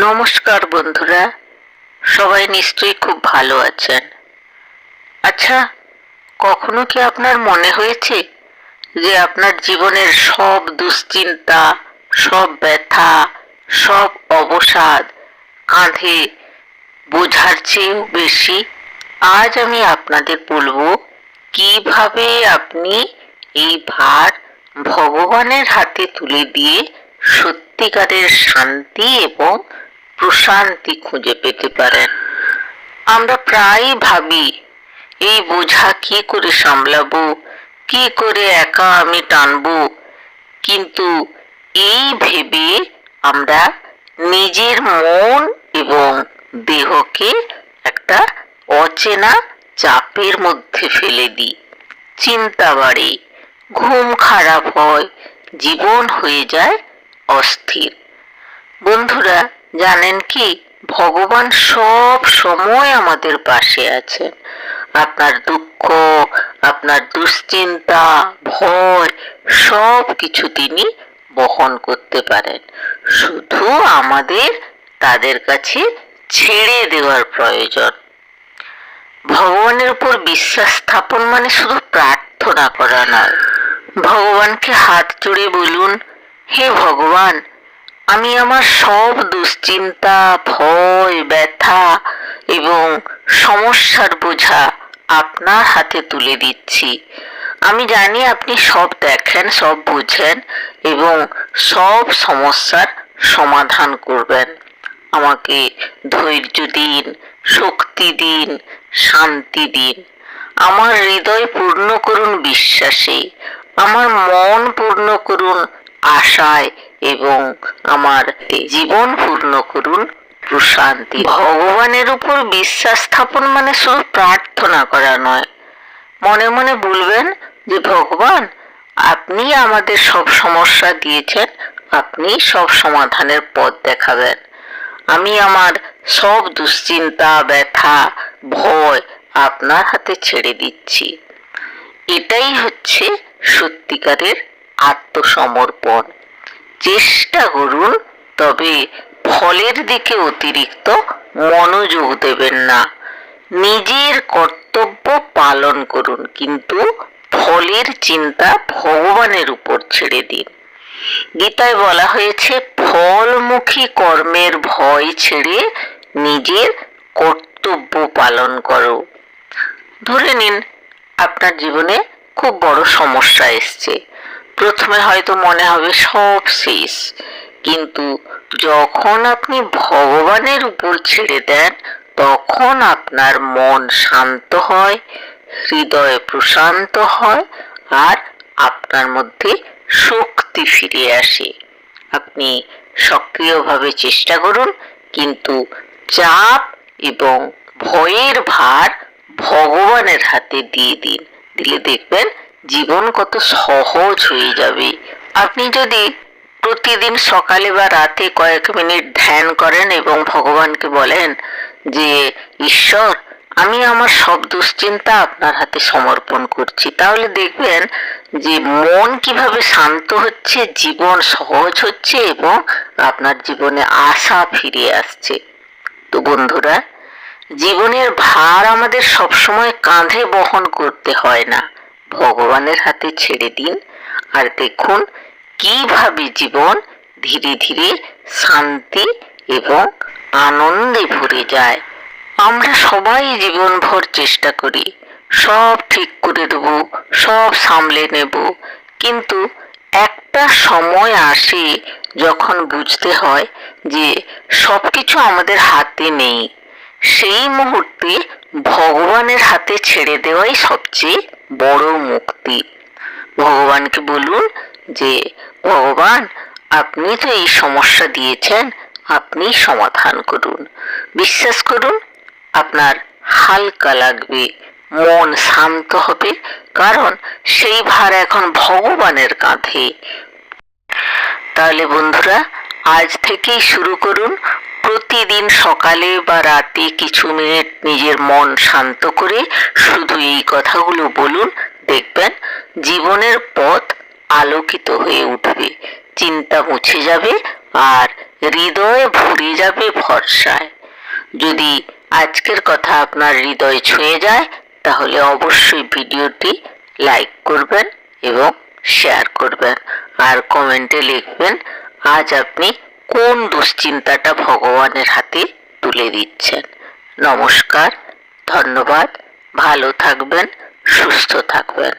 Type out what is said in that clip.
নমস্কার বন্ধুরা। সবাই নিশ্চয়ই খুব ভালো আছেন। আচ্ছা কখনো কি আপনার মনে হয়েছে যে আপনার জীবনের সব দুশ্চিন্তা, সব ব্যথা, সব অবসাদ কাঁধে বোঝার চেয়েও বেশি? আজ আমি আপনাদের বলব, কীভাবে আপনি এই ভার ভগবানের হাতে তুলে দিয়ে সত্যিকারের শান্তি এবং প্রশান্তি খুঁজে পেতে পারেন। আমরা প্রায়ই ভাবি, এই বোঝা কি করে সামলাবো, কি করে একা আমি টানবো? কিন্তু এই ভেবে আমরা নিজের মন এবং দেহকে একটা অচেনা চাপের মধ্যে ফেলে দিই। চিন্তা বাড়ে, ঘুম খারাপ হয়, জীবন হয়ে যায় অস্থির। বন্ধুরা জানেন কি? ভগবান সব সময় আমাদের পাশে আছেন। আপনার দুঃখ, আপনার দুশ্চিন্তা, ভয়, সব কিছু তিনি বহন করতে পারেন। শুধু আমাদের তাদের কাছে ছেড়ে দেওয়ার প্রয়োজন। ভগবানের উপর বিশ্বাস স্থাপন মানে শুধু প্রার্থনা করা নয়। ভগবানকে হাত জুড়ে বলুন, হে ভগবান আমি আমার সব দুশ্চিন্তা, ভয়, ব্যথা এবং সমস্যার বোঝা আপনার হাতে তুলে দিচ্ছি। আমি জানি আপনি সব দেখেন, সব বুঝেন এবং সব সমস্যার সমাধান করবেন। আমাকে ধৈর্য দিন, শক্তি দিন, শান্তি দিন। আমার হৃদয় পূর্ণ করুন বিশ্বাসে। আমার মন পূর্ণ করুন আশায় এবং আমার জীবন পূর্ণ করুন প্রশান্তি ভগবানের উপর বিশ্বাস স্থাপন মানে শুধু প্রার্থনা করা নয়। মনে মনে বলবেন যে, ভগবান, আপনি আমাদের সব সমস্যা দিয়েছেন, আপনি সব সমাধানের পথ দেখাবেন। আমি আমার সব দুশ্চিন্তা, ব্যথা, ভয় আপনার হাতে ছেড়ে দিচ্ছি। এটাই হচ্ছে সত্যিকারের আত্মসমর্পণ। চেষ্টা করুন, তবে ফলের দিকে অতিরিক্ত মনোযোগ দেবেন না। নিজের কর্তব্য পালন করুন, কিন্তু ফলের চিন্তা ভগবানের উপর ছেড়ে দিন। গীতায় বলা হয়েছে, ফলমুখী কর্মের ভয় ছেড়ে নিজের কর্তব্য পালন করো। ধরে নিন, আপনার জীবনে খুব বড় সমস্যা এসছে। প্রথমে হয়তো মনে হবে সব শেষ। কিন্তু যখন আপনি ভগবানের উপর ছেড়ে দেন, তখন আপনার মন শান্ত হয়, হৃদয় প্রশান্ত হয়, আর আপনার মধ্যে শক্তি ফিরে আসে। আপনি সক্রিয়ভাবে চেষ্টা করুন, কিন্তু চাপ এবং ভয়ের ভার ভগবানের হাতে দিয়ে দিন। দিলে দেখবেন জীবন কত সহজ হয়ে যাবে। আপনি যদি প্রতিদিন সকালে বা রাতে কয়েক মিনিট ধ্যান করেন এবং ভগবানকে বলেন যে, ঈশ্বর, আমি আমার সব দুশ্চিন্তা আপনার হাতে সমর্পণ করছি। তাহলে দেখবেন যে, মন কীভাবে শান্ত হচ্ছে, জীবন সহজ হচ্ছে এবং আপনার জীবনে আশা ফিরে আসছে। তো বন্ধুরা, জীবনের ভার আমাদের সবসময় কাঁধে বহন করতে হয় না। ভগবানের হাতে ছেড়ে দিন আর দেখুন কীভাবে জীবন ধীরে ধীরে শান্তি এবং আনন্দে ভরে যায়। আমরা সবাই জীবনভর চেষ্টা করি, সব ঠিক করে দেব, সব সামলে নেব। কিন্তু একটা সময় আসে যখন বুঝতে হয় যে সব কিছু আমাদের হাতে নেই। সেই মুহূর্তে ভগবানের হাতে ছেড়ে দেওয়াই সবচেয়ে বড় মুক্তি। ভগবানকে বলুন যে, ভগবান, আপনি তো এই সমস্যা দিয়েছেন, আপনি সমাধান করুন। বিশ্বাস করুন, আপনার হালকা লাগবে, মন শান্ত হবে, কারণ সেই ভার এখন ভগবানের কাঁধে। তাহলে বন্ধুরা আজ থেকেই শুরু করুন। প্রতিদিন সকালে বা রাতে কিছু মিনিট নিজের মন শান্ত করে শুধু এই কথাগুলো বলুন, দেখবেন জীবনের পথ আলোকিত হয়ে উঠবে। চিন্তা মুছে যাবে আর হৃদয় ভরে যাবে ভরসায়। যদি আজকের কথা আপনার হৃদয় ছুঁয়ে যায়, তাহলে অবশ্যই ভিডিওটি লাইক করবেন এবং শেয়ার করবেন। আর কমেন্টে লিখবেন আজ আপনি কোন দুশ্চিন্তাটা ভগবানের হাতে তুলে দিচ্ছেন? নমস্কার ধন্যবাদ ভালো থাকবেন সুস্থ থাকবেন।